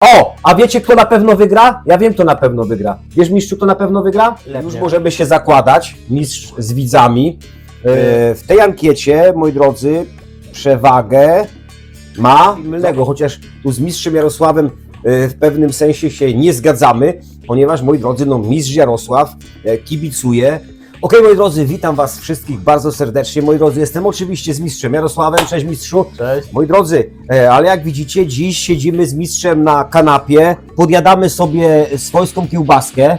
O, a wiecie kto na pewno wygra? Ja wiem kto na pewno wygra. Wiesz mistrzu kto na pewno wygra? Lepnie. Już możemy się zakładać, mistrz z widzami. E, w tej ankiecie, moi drodzy, przewagę ma mylnego, chociaż tu z mistrzem Jarosławem e, w pewnym sensie się nie zgadzamy, ponieważ, moi drodzy, no mistrz Jarosław e, kibicuje. Okej, moi drodzy, witam Was wszystkich bardzo serdecznie. Moi drodzy, jestem oczywiście z mistrzem Jarosławem. Cześć mistrzu. Cześć. Moi drodzy, e, ale jak widzicie, dziś siedzimy z mistrzem na kanapie, podjadamy sobie swojską kiełbaskę.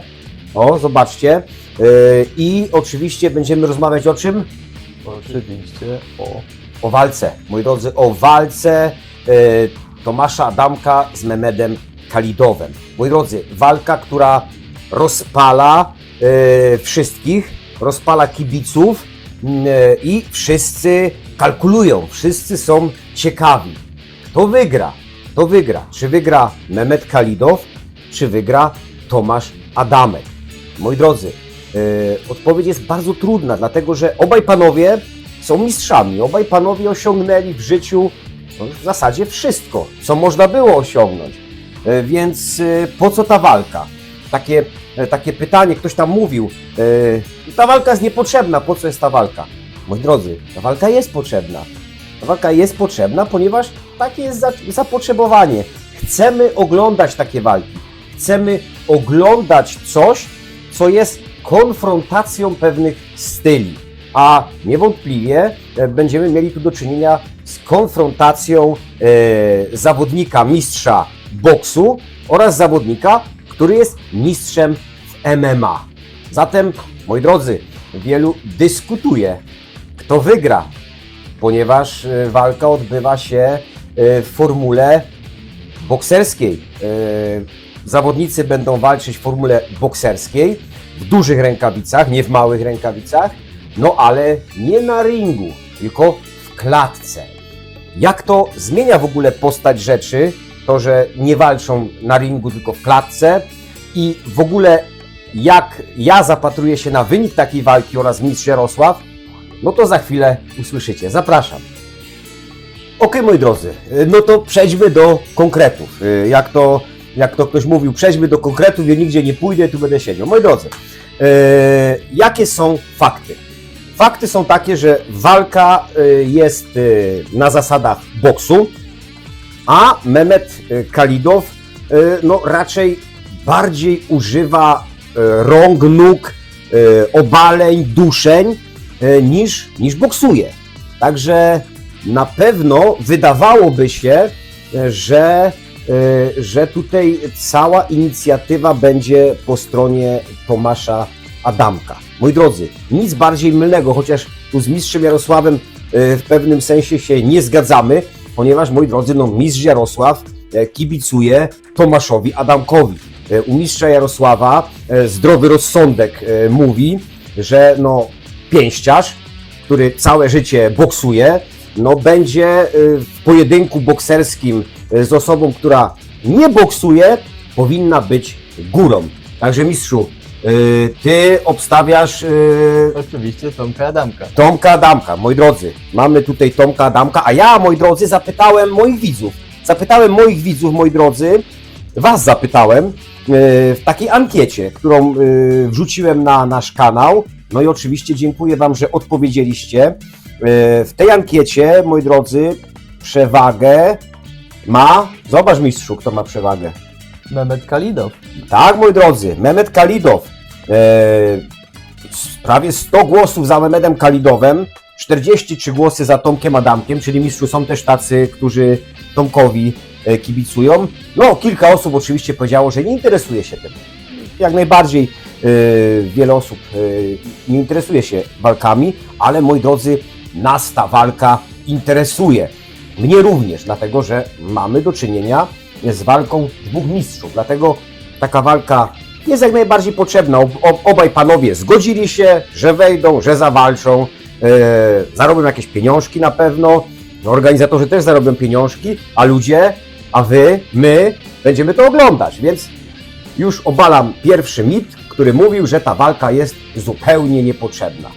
O, zobaczcie. E, I oczywiście będziemy rozmawiać o czym? Oczywiście o O walce. Moi drodzy, o walce e, Tomasza Adamka z Memedem Kalidowem. Moi drodzy, walka, która rozpala e, wszystkich, rozpala kibiców m, e, i wszyscy kalkulują, wszyscy są ciekawi. Kto wygra? Kto wygra? Czy wygra Mehmet Kalidow, czy wygra Tomasz Adamek? Moi drodzy, e, odpowiedź jest bardzo trudna, dlatego że obaj panowie są mistrzami. Obaj panowie osiągnęli w życiu no, w zasadzie wszystko, co można było osiągnąć. E, Więc po co ta walka? Takie, e, takie pytanie, ktoś tam mówił, e, ta walka jest niepotrzebna, po co jest ta walka? Moi drodzy, ta walka jest potrzebna. Ta walka jest potrzebna, ponieważ takie jest za- zapotrzebowanie. Chcemy oglądać takie walki. Chcemy oglądać coś, co jest konfrontacją pewnych styli. A niewątpliwie e, będziemy mieli tu do czynienia z konfrontacją e, zawodnika, mistrza boksu oraz zawodnika, który jest mistrzem w MMA. Zatem, moi drodzy, wielu dyskutuje, kto wygra, ponieważ e, walka odbywa się e, w formule bokserskiej. E, Zawodnicy będą walczyć w formule bokserskiej, w dużych rękawicach, nie w małych rękawicach, no ale nie na ringu, tylko w klatce. Jak to zmienia w ogóle postać rzeczy, to że nie walczą na ringu, tylko w klatce i w ogóle jak ja zapatruję się na wynik takiej walki oraz mistrz Jarosław, no to za chwilę usłyszycie. Zapraszam. Okej, moi drodzy, y, no to przejdźmy do konkretów. Y, Jak to, jak to ktoś mówił, przejdźmy do konkretów, ja nigdzie nie pójdę, tu będę siedział. Moi drodzy, y, jakie są fakty? Fakty są takie, że walka jest na zasadach boksu, a Mehmet y, Kalidow y, no, raczej bardziej używa y, rąk, nóg, obaleń, duszeń niż, niż boksuje. Także na pewno wydawałoby się, że, że tutaj cała inicjatywa będzie po stronie Tomasza Adamka. Moi drodzy, nic bardziej mylnego, chociaż tu z mistrzem Jarosławem w pewnym sensie się nie zgadzamy, ponieważ, moi drodzy, no mistrz Jarosław e, kibicuje Tomaszowi Adamkowi. E, U mistrza Jarosława e, zdrowy rozsądek mówi, że no pięściarz, który całe życie boksuje, no będzie w pojedynku bokserskim z osobą, która nie boksuje, powinna być górą. Także mistrzu, e, ty obstawiasz e, oczywiście Tomka Adamka. Tomka Adamka, moi drodzy, mamy tutaj Tomka Adamka, a ja, moi drodzy, zapytałem moich widzów. Zapytałem moich widzów, moi drodzy, was zapytałem e, w takiej ankiecie, którą wrzuciłem na nasz kanał. No i oczywiście dziękuję wam, że odpowiedzieliście. W tej ankiecie, moi drodzy, przewagę ma, zobacz mistrzu, kto ma przewagę. Mehmet Kalidow. Tak, moi drodzy, Mehmet Kalidow. E, prawie 100 głosów za Mehmetem Kalidowem, 43 głosy za Tomkiem Adamkiem, czyli mistrzu są też tacy, którzy Tomkowi e, kibicują. No, kilka osób oczywiście powiedziało, że nie interesuje się tym. Jak najbardziej e, wiele osób nie interesuje się walkami, ale moi drodzy, nas ta walka interesuje. Mnie również, dlatego że mamy do czynienia z walką dwóch mistrzów. Dlatego taka walka jest jak najbardziej potrzebna. Ob, ob, obaj panowie zgodzili się, że wejdą, że zawalczą, e, zarobią jakieś pieniążki na pewno. No, organizatorzy też zarobią pieniążki, a ludzie, a wy, my będziemy to oglądać. Więc już obalam pierwszy mit, który mówił, że ta walka jest zupełnie niepotrzebna.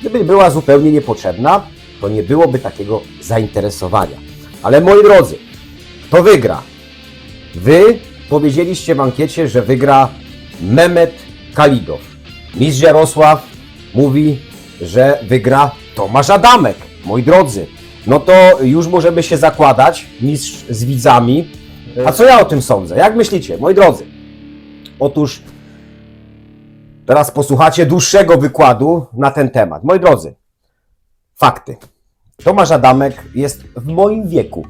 Gdyby była zupełnie niepotrzebna, to nie byłoby takiego zainteresowania. Ale moi drodzy, kto wygra? Wy powiedzieliście w ankiecie, że wygra Mehmet Kalidow. Mistrz Jarosław mówi, że wygra Tomasz Adamek. Moi drodzy, no to już możemy się zakładać, mistrz z widzami. A co ja o tym sądzę? Jak myślicie, moi drodzy? Otóż teraz posłuchacie dłuższego wykładu na ten temat. Moi drodzy, fakty. Tomasz Adamek jest w moim wieku.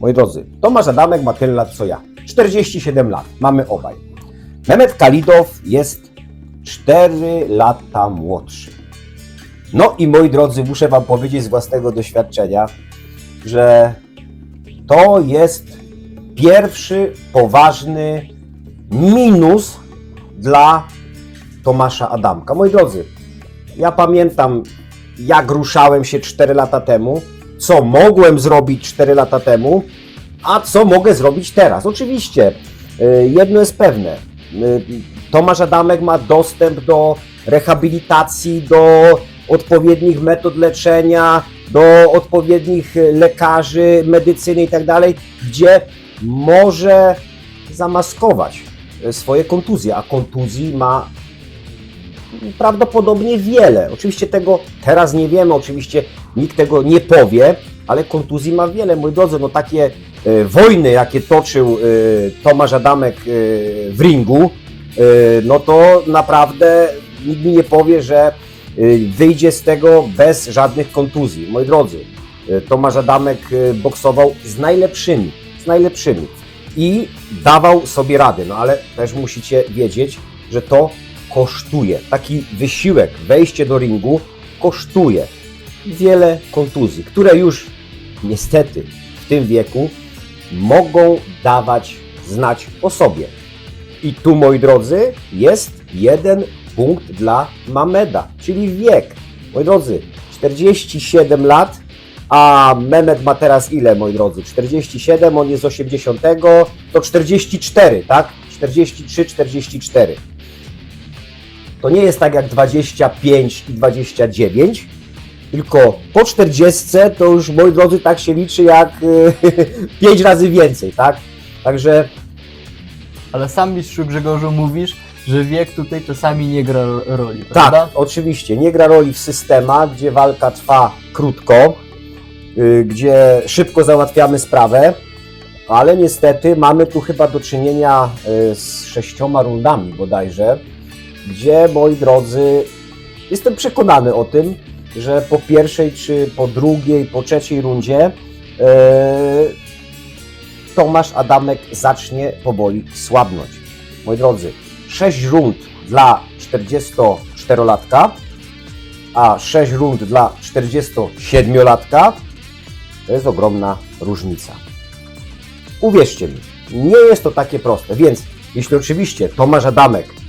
Moi drodzy, Tomasz Adamek ma tyle lat co ja. 47 lat. Mamy obaj. Mehmet Kalidow jest 4 lata młodszy. No i moi drodzy, muszę Wam powiedzieć z własnego doświadczenia, że to jest pierwszy poważny minus dla Tomasza Adamka. Moi drodzy, ja pamiętam, jak ruszałem się 4 lata temu, co mogłem zrobić 4 lata temu, a co mogę zrobić teraz. Oczywiście, y, jedno jest pewne. y, Tomasz Adamek ma dostęp do rehabilitacji, do odpowiednich metod leczenia, do odpowiednich y, lekarzy, medycyny i tak gdzie może zamaskować swoje kontuzje, a kontuzji ma prawdopodobnie wiele. Oczywiście tego teraz nie wiemy, oczywiście nikt tego nie powie, ale kontuzji ma wiele. Moi drodzy, no takie e, wojny, jakie toczył e, Tomasz Adamek e, w ringu, e, no to naprawdę nikt mi nie powie, że e, wyjdzie z tego bez żadnych kontuzji. Moi drodzy, e, Tomasz Adamek e, boksował z najlepszymi, z najlepszymi i dawał sobie radę, no ale też musicie wiedzieć, że to kosztuje. Taki wysiłek, wejście do ringu kosztuje wiele kontuzji, które już niestety w tym wieku mogą dawać znać o sobie. I tu, moi drodzy, jest jeden punkt dla Mameda, czyli wiek. Moi drodzy, 47 lat, a Mehmet ma teraz ile, moi drodzy? 47, on jest z 80, to 44, tak? 43, 44. To nie jest tak jak 25 i 29, tylko po 40 to już, moi drodzy, tak się liczy jak 5 razy więcej, tak? Także Ale sam mistrzu Grzegorzu mówisz, że wiek tutaj czasami nie gra ro- roli, tak, prawda? oczywiście, nie gra roli w systemach, gdzie walka trwa krótko, y, gdzie szybko załatwiamy sprawę, ale niestety mamy tu chyba do czynienia y, z sześcioma rundami bodajże, gdzie, moi drodzy, jestem przekonany o tym, że po pierwszej, czy po drugiej, po trzeciej rundzie y, Tomasz Adamek zacznie powoli słabnąć. Moi drodzy, 6 rund dla 44-latka, a 6 rund dla 47-latka to jest ogromna różnica. Uwierzcie mi, nie jest to takie proste, więc jeśli oczywiście Tomasz Adamek yy,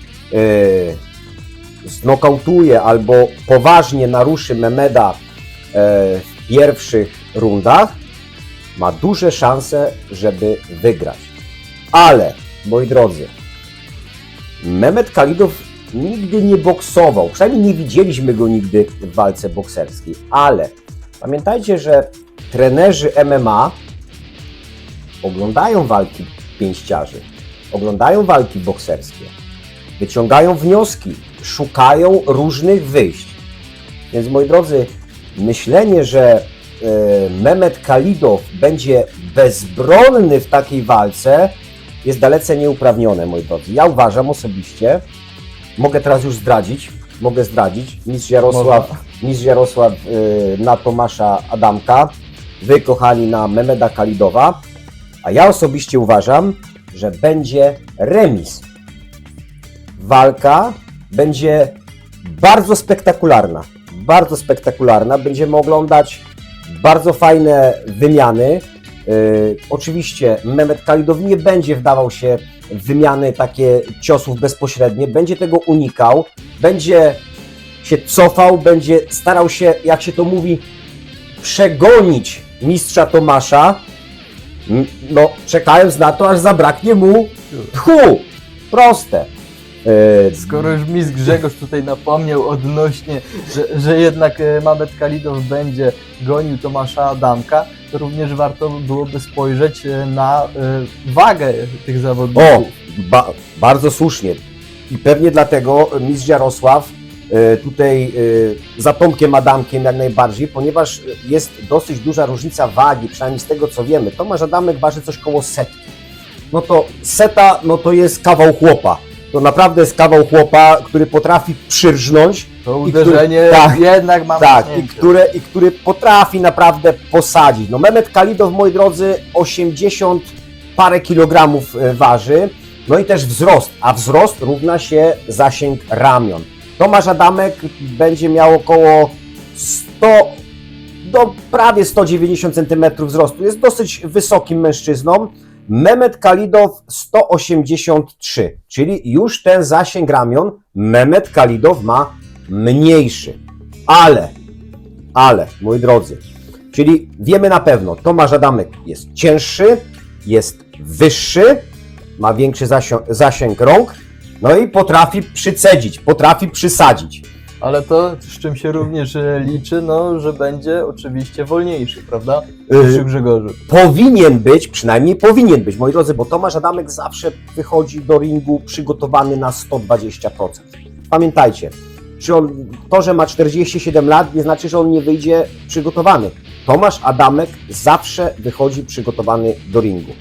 znokautuje albo poważnie naruszy Memeda yy, w pierwszych rundach, ma duże szanse, żeby wygrać. Ale, moi drodzy, Mehmet Kalidow nigdy nie boksował, przynajmniej nie widzieliśmy go nigdy w walce bokserskiej, ale pamiętajcie, że trenerzy MMA oglądają walki pięściarzy, oglądają walki bokserskie, wyciągają wnioski, szukają różnych wyjść. Więc moi drodzy, myślenie, że e, Mehmet Kalidow będzie bezbronny w takiej walce jest dalece nieuprawnione, moi drodzy. Ja uważam osobiście, mogę teraz już zdradzić, mogę zdradzić, mistrz Jarosław, mistrz Jarosław y, na Tomasza Adamka, wy kochani na Memeda Kalidowa, a ja osobiście uważam, że będzie remis. Walka będzie bardzo spektakularna, bardzo spektakularna. Będziemy oglądać bardzo fajne wymiany. Yy, oczywiście Mehmet Kalidow nie będzie wdawał się w wymiany takie ciosów bezpośrednie, będzie tego unikał, będzie się cofał, będzie starał się, jak się to mówi, przegonić mistrza Tomasza, no czekając na to, aż zabraknie mu tchu. Proste. Skoro już mistrz Grzegorz tutaj napomniał odnośnie, że, że jednak e, Mamet Kalidow będzie gonił Tomasza Adamka, to również warto byłoby spojrzeć e, na e, wagę tych O, zawodników. ba, bardzo słusznie. I pewnie dlatego mistrz Jarosław tutaj za Tomkiem Adamkiem jak najbardziej, ponieważ jest dosyć duża różnica wagi, przynajmniej z tego co wiemy. Tomasz Adamek waży coś koło setki. No to seta, no to jest kawał chłopa. To naprawdę jest kawał chłopa, który potrafi przyrżnąć To i który- uderzenie tak, jednak ma tak, i, które, i który potrafi naprawdę posadzić. No Mehmet Kalidow, moi drodzy, 80 parę kilogramów e, waży, no i też wzrost, a wzrost równa się zasięg ramion. Tomasz Adamek będzie miał około 100 do prawie 190 cm wzrostu. Jest dosyć wysokim mężczyzną. Mehmet Kalidow 183, czyli już ten zasięg ramion Mehmet Kalidow ma mniejszy. Ale, ale, moi drodzy, czyli wiemy na pewno, Tomasz Adamek jest cięższy, jest wyższy, ma większy zasią- zasięg rąk, no i potrafi przycedzić, potrafi przysadzić. Ale to, z czym się również e, liczy, no, że będzie oczywiście wolniejszy, prawda? Yy, Przy Grzegorzu. powinien być, przynajmniej powinien być, moi drodzy, bo Tomasz Adamek zawsze wychodzi do ringu przygotowany na 120%. Pamiętajcie, czy on, to, że ma 47 lat, nie znaczy, że on nie wyjdzie przygotowany. Tomasz Adamek zawsze wychodzi przygotowany do ringu.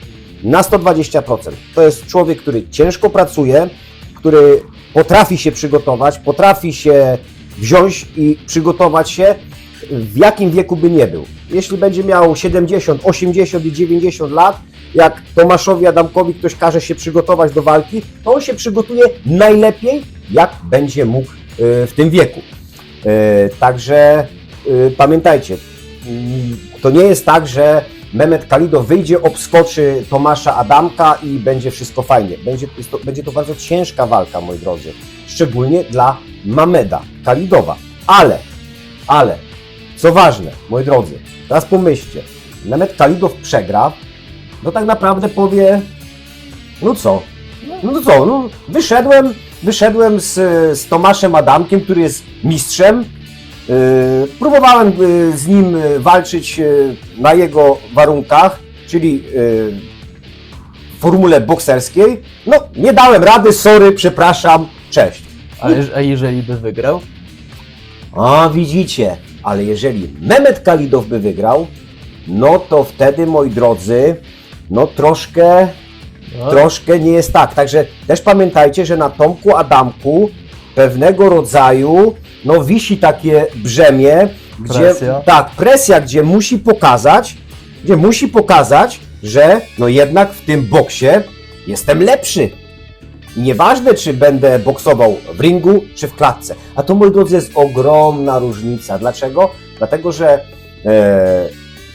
Na 120%. To jest człowiek, który ciężko pracuje, który potrafi się przygotować, potrafi się wziąć i przygotować się w jakim wieku by nie był. Jeśli będzie miał 70, 80 i 90 lat, jak Tomaszowi Adamkowi ktoś każe się przygotować do walki, to on się przygotuje najlepiej, jak będzie mógł y, w tym wieku. Y, Także y, pamiętajcie, to nie jest tak, że Mehmet Kalidow wyjdzie, obskoczy Tomasza Adamka i będzie wszystko fajnie. Będzie, to, będzie to bardzo ciężka walka, moi drodzy. Szczególnie dla Mameda Kalidowa. Ale, ale, co ważne, moi drodzy, teraz pomyślcie, Mehmet Kalidow przegra, no tak naprawdę powie, no co, no co, no wyszedłem, wyszedłem z, z Tomaszem Adamkiem, który jest mistrzem, próbowałem yy, z nim yy, walczyć na jego warunkach, czyli w formule bokserskiej. No, nie dałem rady, sorry, przepraszam, cześć. A, jeż- a jeżeli by wygrał? A widzicie, ale jeżeli Mehmet Kalidow by wygrał, no to wtedy, moi drodzy, no troszkę, No, troszkę nie jest tak. Także też pamiętajcie, że na Tomku Adamku pewnego rodzaju, no wisi takie brzemię, gdzie, Presja. tak, presja, gdzie musi pokazać, gdzie musi pokazać, że no jednak w tym boksie jestem lepszy. I nieważne, czy będę boksował w ringu, czy w klatce. A to, moi drodzy, jest ogromna różnica. Dlaczego? Dlatego, że e,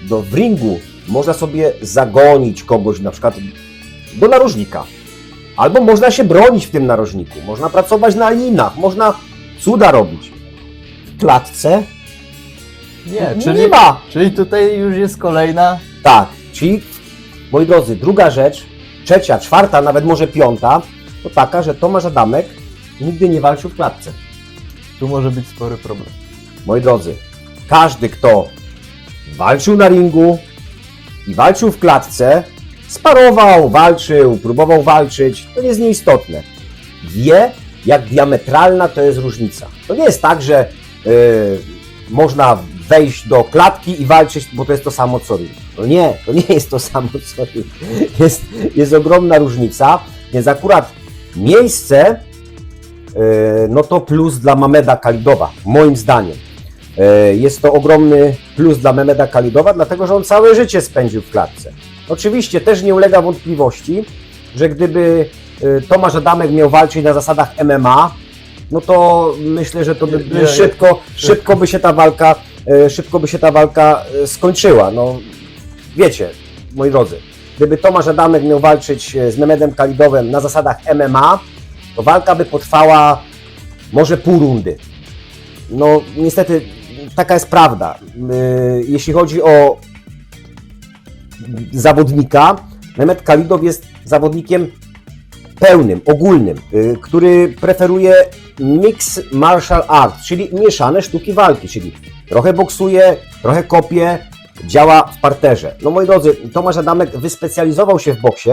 do, w ringu można sobie zagonić kogoś, na przykład do narożnika. Albo można się bronić w tym narożniku. Można pracować na linach, można cuda robić. Klatce nie, czyli, nie ma. czyli tutaj już jest kolejna. Tak, czyli moi drodzy, druga rzecz, trzecia, czwarta, nawet może piąta, to taka, że Tomasz Adamek nigdy nie walczył w klatce. Tu może być spory problem. Moi drodzy, każdy, kto walczył na ringu i walczył w klatce, sparował, walczył, próbował walczyć, to jest nieistotne. Wie, jak diametralna to jest różnica. To nie jest tak, że można wejść do klatki i walczyć, bo to jest to samo co ring. To nie, to nie jest to samo co ring. Jest, jest ogromna różnica, więc akurat miejsce yy, no to plus dla Mameda Kalidowa, moim zdaniem. E, Jest to ogromny plus dla Mehmeda Kalidowa, dlatego że on całe życie spędził w klatce. Oczywiście też nie ulega wątpliwości, że gdyby Tomasz Adamek miał walczyć na zasadach MMA, no to myślę, że to by, szybko, szybko by się ta walka, e, szybko by się ta walka e, skończyła. No, wiecie, moi drodzy, gdyby Tomasz Adamek miał walczyć e, z Mehmedem Kalidowem na zasadach MMA, to walka by potrwała może pół rundy. No, niestety, taka jest prawda. Jeśli chodzi o zawodnika, Mehmet Kalidow jest zawodnikiem pełnym, ogólnym, y, który preferuje mix martial art, czyli mieszane sztuki walki, czyli trochę boksuje, trochę kopie, działa w parterze. No moi drodzy, Tomasz Adamek wyspecjalizował się w boksie,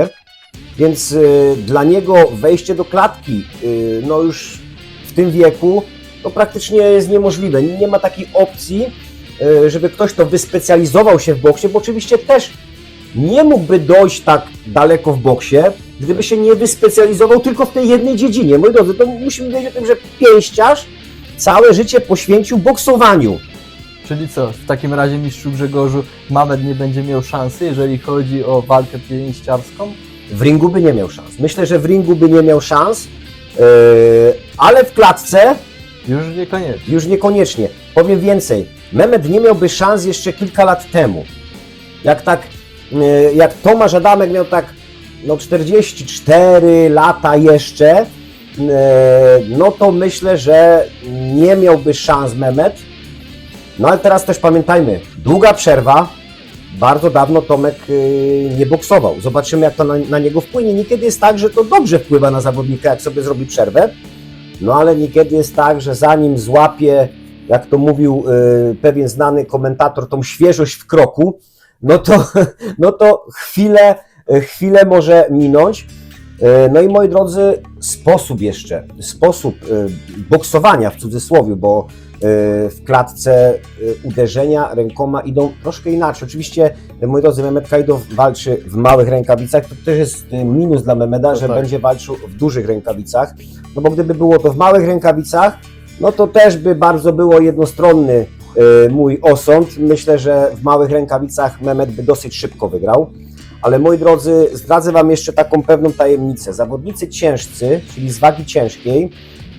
więc y, dla niego wejście do klatki, y, no już w tym wieku, to praktycznie jest niemożliwe. Nie ma takiej opcji, żeby ktoś, kto wyspecjalizował się w boksie, bo oczywiście też nie mógłby dojść tak daleko w boksie, gdyby się nie wyspecjalizował tylko w tej jednej dziedzinie. Moi drodzy, to musimy wiedzieć o tym, że pięściarz całe życie poświęcił boksowaniu. Czyli co, w takim razie mistrzu Grzegorzu Mamet nie będzie miał szansy, jeżeli chodzi o walkę pięściarską? W ringu by nie miał szans. Myślę, że w ringu by nie miał szans, yy, ale w klatce Już niekoniecznie. już niekoniecznie. Powiem więcej, Mehmet nie miałby szans jeszcze kilka lat temu. Jak tak, yy, jak Tomasz Adamek miał tak no 44 lata jeszcze, yy, no to myślę, że nie miałby szans Mehmet. No ale teraz też pamiętajmy, długa przerwa, bardzo dawno Tomek yy, nie boksował. Zobaczymy, jak to na, na niego wpłynie. Niekiedy jest tak, że to dobrze wpływa na zawodnika, jak sobie zrobi przerwę. No ale niekiedy jest tak, że zanim złapie, jak to mówił yy, pewien znany komentator, tą świeżość w kroku, no to, no to chwilę, chwilę może minąć. Yy, No i moi drodzy, sposób jeszcze, sposób yy, boksowania w cudzysłowie, bo w klatce uderzenia rękoma idą troszkę inaczej. Oczywiście, moi drodzy, Mehmet Kajdow walczy w małych rękawicach, to też jest minus dla Mehmeda, To że tak. będzie walczył w dużych rękawicach, no bo gdyby było to w małych rękawicach, no to też by bardzo było jednostronny mój osąd. Myślę, że w małych rękawicach Mehmet by dosyć szybko wygrał. Ale moi drodzy, zdradzę Wam jeszcze taką pewną tajemnicę. Zawodnicy ciężcy, czyli z wagi ciężkiej,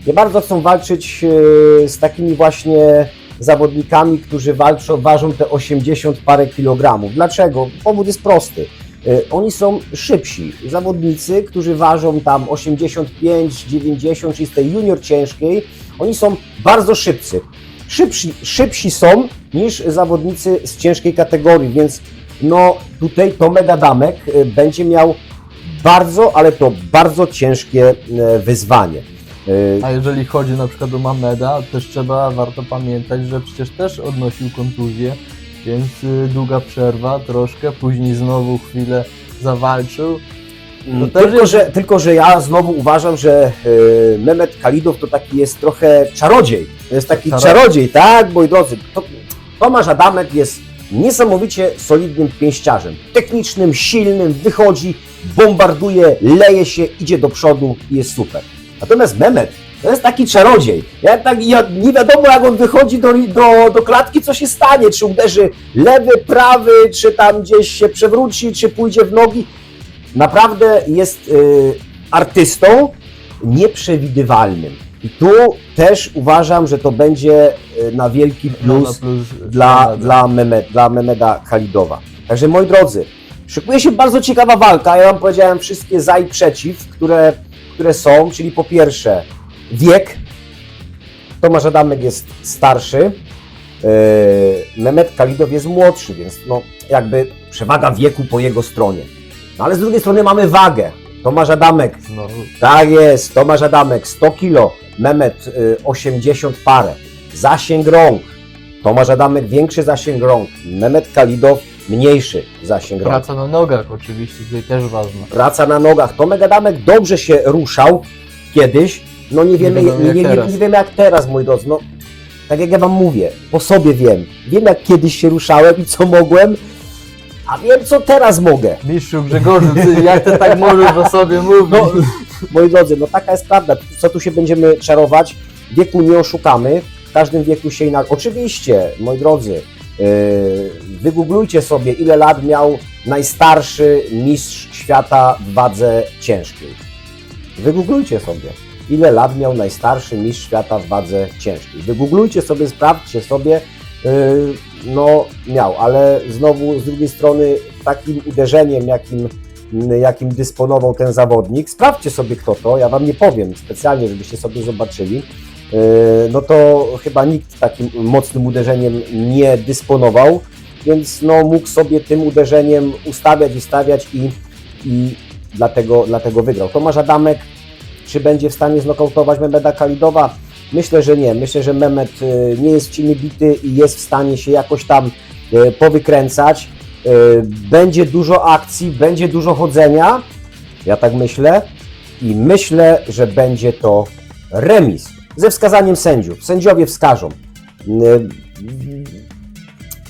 nie bardzo chcą walczyć yy, z takimi właśnie zawodnikami, którzy walczą, ważą te 80 parę kilogramów. Dlaczego? Powód jest prosty. Yy, Oni są szybsi. Zawodnicy, którzy ważą tam 85, 90, czyli z tej junior ciężkiej, oni są bardzo szybcy. Szybsi, szybsi są niż zawodnicy z ciężkiej kategorii, więc no tutaj Tomek Adamek y, będzie miał bardzo, ale to bardzo ciężkie e, wyzwanie. Y, A jeżeli chodzi na przykład o Mameda, też trzeba, warto pamiętać, że przecież też odnosił kontuzję, więc y, długa przerwa troszkę, później znowu chwilę zawalczył. To też Tylko jest- że, tylko, że ja znowu uważam, że y, Mehmet Kalidow to taki jest trochę czarodziej. To jest taki Czarodziej. czarodziej, tak, moi drodzy. To, Tomasz Adamek jest niesamowicie solidnym pięściarzem. Technicznym, silnym, wychodzi, bombarduje, leje się, idzie do przodu i jest super. Natomiast Mehmet to jest taki czarodziej. Ja, tak, ja, nie wiadomo, jak on wychodzi do, do, do klatki, co się stanie. Czy uderzy lewy, prawy, czy tam gdzieś się przewróci, czy pójdzie w nogi naprawdę jest y, artystą nieprzewidywalnym. I tu też uważam, że to będzie y, na wielki No, plus na plus dla, Mameda. dla, Mehmet, dla Mehmeda Khalidowa. Także moi drodzy, szykuje się bardzo ciekawa walka. Ja Wam powiedziałem wszystkie za i przeciw, które, które są, czyli po pierwsze wiek. Tomasz Adamek jest starszy, yy, Mehmet Khalidow jest młodszy, więc no jakby przewaga wieku po jego stronie. No ale z drugiej strony mamy wagę. Tomasz Adamek Znowu. tak jest, Tomasz Adamek 100 kilo, Mehmet y, 80 parę. Zasięg rąk. Tomasz Adamek większy zasięg rąk, Mehmet Kalidow mniejszy zasięg rąk. Praca na nogach oczywiście, tutaj też ważna. Praca na nogach. Tomek Adamek dobrze się ruszał kiedyś. No nie wiemy, wiadomo, nie, jak nie, nie, teraz. nie wiemy jak teraz, mój drodzy. No, tak jak ja wam mówię, po sobie wiem. Wiem jak kiedyś się ruszałem i co mogłem, a wiem co teraz mogę. Mistrzu Grzegorzu, ty, jak ty tak możesz o sobie mówić? No, moi drodzy, no taka jest prawda. Co tu się będziemy czarować? Wieku nie oszukamy. W każdym wieku się inaczej. Oczywiście, moi drodzy, yy, wygooglujcie sobie, ile lat miał najstarszy mistrz świata w wadze ciężkiej. Wygooglujcie sobie, ile lat miał najstarszy mistrz świata w wadze ciężkiej. Wygooglujcie sobie, sprawdźcie sobie, no miał, ale znowu z drugiej strony takim uderzeniem, jakim jakim dysponował ten zawodnik. Sprawdźcie sobie kto to, ja Wam nie powiem specjalnie, żebyście sobie zobaczyli. Yy, No to chyba nikt takim mocnym uderzeniem nie dysponował, więc no mógł sobie tym uderzeniem ustawiać i stawiać i, i dlatego, dlatego wygrał. Tomasz Adamek, czy będzie w stanie znokautować Mehmeda Kalidowa? Myślę, że nie. Myślę, że Mehmet y, nie jest w ciemię bity i jest w stanie się jakoś tam y, powykręcać. Y, Będzie dużo akcji, będzie dużo chodzenia. Ja tak myślę. I myślę, że będzie to remis ze wskazaniem sędziów. Sędziowie wskażą.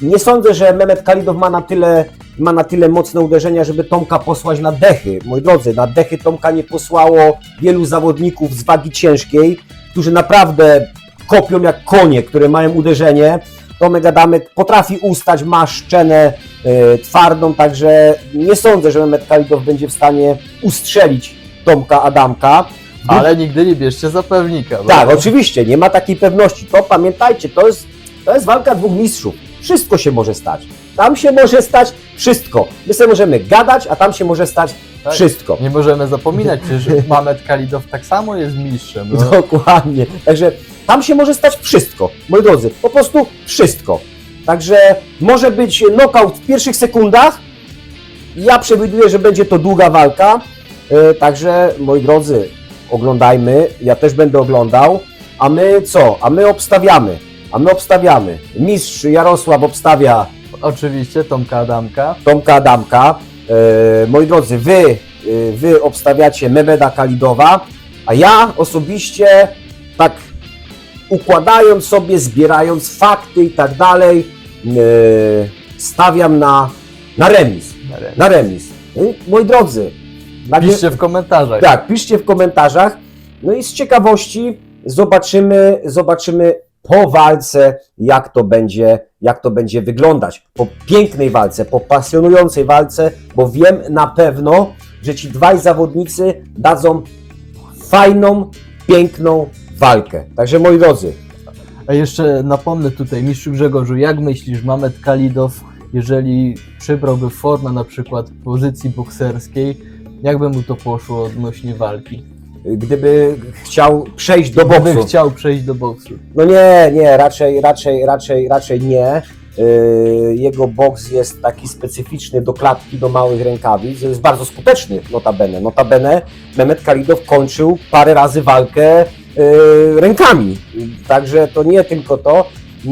Nie sądzę, że Mehmet Kalidow ma na tyle, ma na tyle mocne uderzenia, żeby Tomka posłać na dechy. Moi drodzy, na dechy Tomka nie posłało wielu zawodników z wagi ciężkiej, którzy naprawdę kopią jak konie, które mają uderzenie. Tomek Adamek potrafi ustać, ma szczenę e, twardą, także nie sądzę, że Mehmet Kalidow będzie w stanie ustrzelić Tomka Adamka. Ale nigdy nie bierzcie za pewnika. bo- Tak, oczywiście, nie ma takiej pewności. To pamiętajcie, to jest, to jest walka dwóch mistrzów. Wszystko się może stać. Tam się może stać wszystko. My sobie możemy gadać, a tam się może stać Tak. wszystko. Nie możemy zapominać, przecież Mamet Kalidow tak samo jest mistrzem. No. Dokładnie. Także tam się może stać wszystko. Moi drodzy, po prostu wszystko. Także może być knockout w pierwszych sekundach. Ja przewiduję, że będzie to długa walka. E, Także, moi drodzy, oglądajmy. Ja też będę oglądał. A my co? A my obstawiamy. A my obstawiamy. Mistrz Jarosław obstawia Oczywiście Tomka Adamka. Tomka Adamka. E, moi drodzy, wy, e, wy obstawiacie Mehmeda Kalidowa, a ja osobiście tak układając sobie, zbierając fakty i tak dalej, e, stawiam na, na remis. Na remis. E, Moi drodzy, na- Piszcie w komentarzach. tak, piszcie w komentarzach. No i z ciekawości zobaczymy, zobaczymy po walce, jak to będzie, jak to będzie wyglądać. Po pięknej walce, po pasjonującej walce, bo wiem na pewno, że ci dwaj zawodnicy dadzą fajną, piękną walkę. Także moi drodzy, A jeszcze napomnę tutaj, mistrzu Grzegorzu, jak myślisz, Mamet Kalidow, jeżeli przybrałby formę na przykład pozycji bokserskiej, jakby mu to poszło odnośnie walki? Gdyby chciał przejść do Gdyby boksu, chciał przejść do boksu. No nie, nie, raczej, raczej, raczej, raczej nie. Yy, Jego boks jest taki specyficzny do klatki, do małych rękawic. Jest bardzo skuteczny, notabene. Notabene Mehmet Kalidow kończył parę razy walkę yy, rękami. Także to nie tylko to. Yy,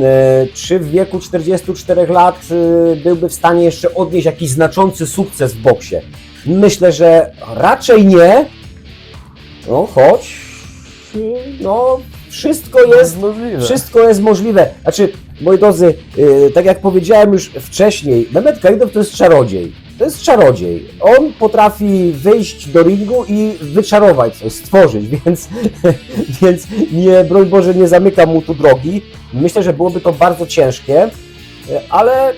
Czy w wieku 44 lat yy, byłby w stanie jeszcze odnieść jakiś znaczący sukces w boksie? Myślę, że raczej nie. No choć, no wszystko jest możliwe. wszystko jest możliwe. Znaczy, moi drodzy, yy, tak jak powiedziałem już wcześniej, Mehmet Kalidow to jest czarodziej. To jest czarodziej. On potrafi wyjść do ringu i wyczarować coś, stworzyć, więc, więc nie, broń Boże, nie zamyka mu tu drogi. Myślę, że byłoby to bardzo ciężkie, yy, ale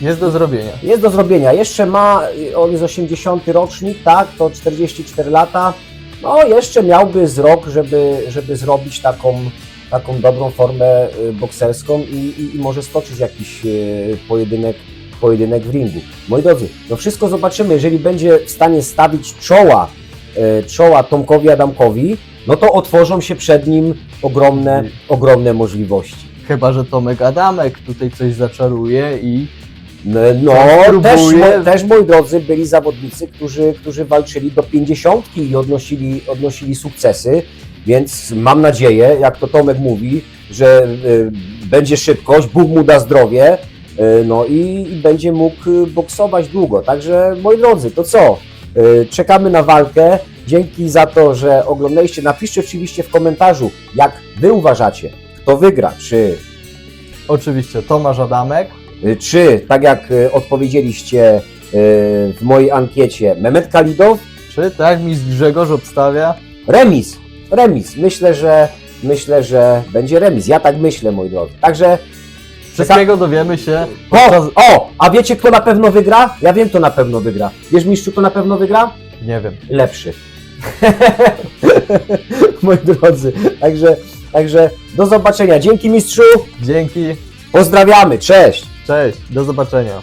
Jest do zrobienia. jest do zrobienia. Jeszcze ma, on jest 80 rocznik, tak, to 44 lata. No, jeszcze miałby z rok, żeby, żeby zrobić taką, taką dobrą formę y, bokserską i, i, i może stoczyć jakiś y, pojedynek, pojedynek w ringu. Moi drodzy, no wszystko zobaczymy. Jeżeli będzie w stanie stawić czoła, y, czoła Tomkowi Adamkowi, no to otworzą się przed nim ogromne, ogromne możliwości. Chyba, że Tomek Adamek tutaj coś zaczaruje i No, Coś też, też moi drodzy byli zawodnicy, którzy, którzy walczyli do 50 i odnosili, odnosili sukcesy, więc mam nadzieję, jak to Tomek mówi, że y, będzie szybkość, Bóg mu da zdrowie, y, no i, i będzie mógł boksować długo. Także moi drodzy, to co? Czekamy na walkę. Dzięki za to, że oglądaliście. Napiszcie oczywiście w komentarzu, jak wy uważacie, kto wygra, czy oczywiście Tomasz Adamek. Y, Czy, tak jak y, odpowiedzieliście y, w mojej ankiecie, Mehmet Kalidow, Czy tak mistrz Grzegorz obstawia? remis. Remis. Myślę, że myślę, że będzie remis. Ja tak myślę, moi drodzy. Także Wszystkiego dowiemy się o, podczas... o, a wiecie kto na pewno wygra? Ja wiem kto na pewno wygra. Wiesz mistrzu kto na pewno wygra? Nie wiem. Lepszy. moi drodzy. Także, także do zobaczenia. Dzięki mistrzu. Dzięki. Pozdrawiamy. Cześć. Cześć. Do zobaczenia.